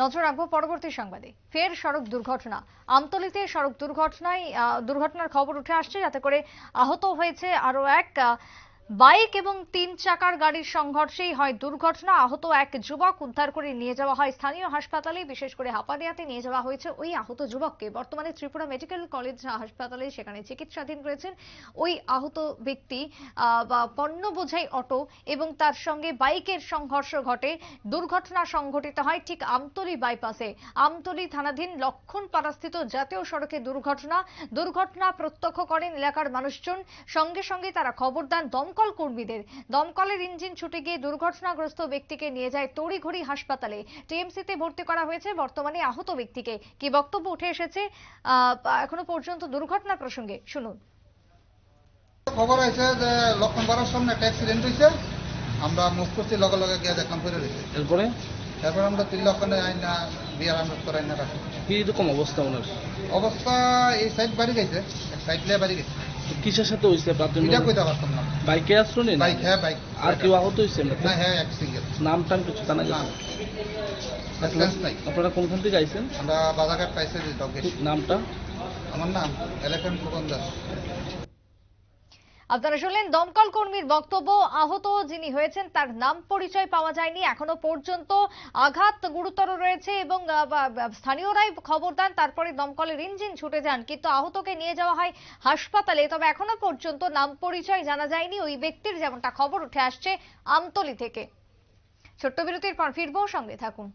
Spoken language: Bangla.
নজর রাখব পরবর্তী সংবাদে। ফের সড়ক দুর্ঘটনা। আমতলিতে সড়ক দুর্ঘটনায় দুর্ঘটনার খবর উঠে আসছে, যাতে করে আহত হয়েছে আরও এক বাইক এবং তিন চাকার গাড়ির সংঘর্ষেই হয় দুর্ঘটনা। আহত এক যুবক উদ্ধার করে নিয়ে যাওয়া হয় স্থানীয় হাসপাতালে। বিশেষ করে হাপাদিয়াতে নিয়ে যাওয়া হয়েছে ওই আহত যুবককে। বর্তমানে ত্রিপুরা মেডিকেল কলেজ হাসপাতালে সেখানে চিকিৎসাধীন রয়েছেন ওই আহত ব্যক্তি বা পণ্য বোঝাই অটো এবং তার সঙ্গে বাইকের সংঘর্ষ ঘটে। দুর্ঘটনা সংঘটিত হয় ঠিক আমতলি বাইপাসে। আমতলি থানাধীন লক্ষণপাড়াস্থিত জাতীয় সড়কে দুর্ঘটনা। দুর্ঘটনা প্রত্যক্ষ করেন এলাকার মানুষজন। সঙ্গে সঙ্গে তারা খবর দেন। দমকল কর্মীদের। দমকলের ইঞ্জিন ছুটে গিয়ে দুর্ঘটনাগ্রস্ত ব্যক্তিকে নিয়ে যায় তড়িঘড়ি হাসপাতালে। টিএমসিতে ভর্তি করা হয়েছে বর্তমানে আহত ব্যক্তিকে। কি বক্তব্য উঠে এসেছে এখনও পর্যন্ত দুর্ঘটনা প্রসঙ্গে। শুনুন। খবর আছে যে লক্ষণপাড়ার সামনে একটা অ্যাক্সিডেন্ট হয়েছে আমরা মুখ করছি লগে লগে গিয়ে দেখলাম ফিরে রয়েছে এরপরে? তারপর আমরা তিন লক্ষণে আইনা বিয়ার আমরা করে আইনা রাখি। কি রকম অবস্থা ওনার? অবস্থা এই সাইড বাড়ি গেছে এক সাইড লিয়ে বাড়ি গেছে। কিসের সাথে হয়েছে আপনি এটা কইতে পারতাম না। বাইকে আসছো নি বাইক হ্যাঁ বাইক। আর কেউ আহত হইছে? না হ্যাঁ এক সিঙ্গেল নাম টাম কিছু জানা না গেছে লাইসেন্স নাই। আপনারা কোনখান থেকে আইছেন? আমরা বাজারঘাট পাইছে নামটা? আমার নাম এলেফেন্ট খোকন দাস। আপনারা শুনলেন দমকল কর্মীর বক্তব্য। আহত যিনি হয়েছেন, তার নাম পরিচয় পাওয়া যায়নি। এখনও পর্যন্ত আঘাত গুরুতর রয়েছে এবং স্থানীয়রাই খবর দেন। তারপরে দমকলের ইঞ্জিন ছুটে যান, কিন্তু আহতকে নিয়ে যাওয়া হয় হাসপাতালে। তবে এখনও পর্যন্ত নাম পরিচয় জানা যায়নি। ওই ব্যক্তির যেমনটা খবর উঠে আসছে আমতলি থেকে। ছোট্ট বিরতির পর ফিরবো, সঙ্গে থাকুন।